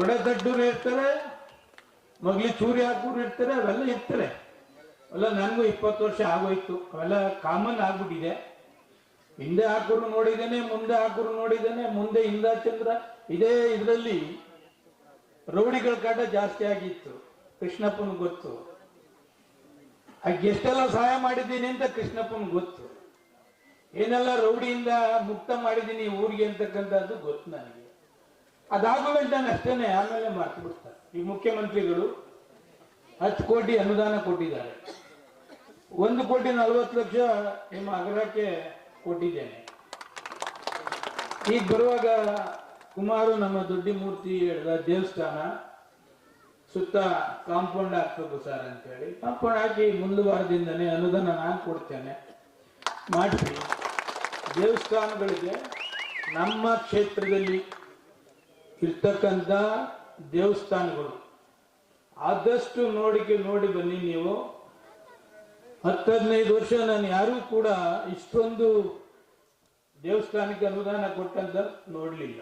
ತೊಡೆ ದಡ್ಡು ಇರ್ತಾರೆ, ಮಗ್ಲಿ ಚೂರಿ ಹಾಕೂರು ಇರ್ತಾರೆ, ಅವೆಲ್ಲ ಇರ್ತಾರೆ. ಅಲ್ಲ, ನನಗೂ ಇಪ್ಪತ್ತು ವರ್ಷ ಆಗೋಯ್ತು. ಅವೆಲ್ಲ ಕಾಮನ್ ಆಗ್ಬಿಟ್ಟಿದೆ. ಹಿಂದೆ ಹಾಕೂರು ನೋಡಿದ್ದೇನೆ, ಮುಂದೆ ಹಾಕೂರು ನೋಡಿದ್ದೇನೆ, ಮುಂದೆ ಚಂದ್ರ ಇದೇ ಇದರಲ್ಲಿ ರೌಡಿಗಳ ಕಾಟ ಜಾಸ್ತಿ ಆಗಿತ್ತು. ಕೃಷ್ಣಪ್ಪನ ಗೊತ್ತು. ಎಷ್ಟೆಲ್ಲ ಸಹಾಯ ಮಾಡಿದ್ದೀನಿ ಅಂತ ಕೃಷ್ಣಪ್ಪನ ಗೊತ್ತು. ಏನೆಲ್ಲ ರೌಡಿಯಿಂದ ಮುಕ್ತ ಮಾಡಿದ್ದೀನಿ ಊರಿಗೆ ಅಂತಕ್ಕಂಥದ್ದು ಗೊತ್ತು ನನಗೆ. ನಾನು ಅಷ್ಟೇನೆ, ಆಮೇಲೆ ಮರ್ತು ಬಿಡ್ತಾರೆ ಈ ಮುಖ್ಯಮಂತ್ರಿಗಳು ಹತ್ತು ಕೋಟಿ ಅನುದಾನ ಕೊಟ್ಟಿದ್ದಾರೆ. ಒಂದು ಕೋಟಿ ನಲವತ್ತು ಲಕ್ಷ ನಿಮ್ಮ ಅಗ್ರಹಕ್ಕೆ ಕೊಟ್ಟಿದ್ದೇನೆ. ಈಗ ಬರುವಾಗ ಕುಮಾರು ನಮ್ಮ ದೊಡ್ಡ ಮೂರ್ತಿ ದೇವಸ್ಥಾನ ಸುತ್ತ ಕಾಂಪೌಂಡ್ ಹಾಕ್ಬೇಕು ಸರ್ ಅಂತೇಳಿ. ಕಾಂಪೌಂಡ್ ಹಾಕಿ ಮುಂದೆ ವಾರದಿಂದನೇ ಅನುದಾನ ನಾನು ಕೊಡ್ತೇನೆ. ಮಾಡಿಸಿ ದೇವಸ್ಥಾನಗಳಿಗೆ ನಮ್ಮ ಕ್ಷೇತ್ರದಲ್ಲಿ ಇರ್ತಕ್ಕಂಥ ದೇವಸ್ಥಾನಗಳು. ಆದಷ್ಟು ನೋಡಿಕೆ ನೋಡಿ ಬನ್ನಿ ನೀವು. ಹತ್ತು ಹದಿನೈದು ವರ್ಷ ನಾನು ಯಾರೂ ಕೂಡ ಇಷ್ಟೊಂದು ದೇವಸ್ಥಾನಕ್ಕೆ ಅನುದಾನ ಕೊಟ್ಟಂತ ನೋಡಲಿಲ್ಲ.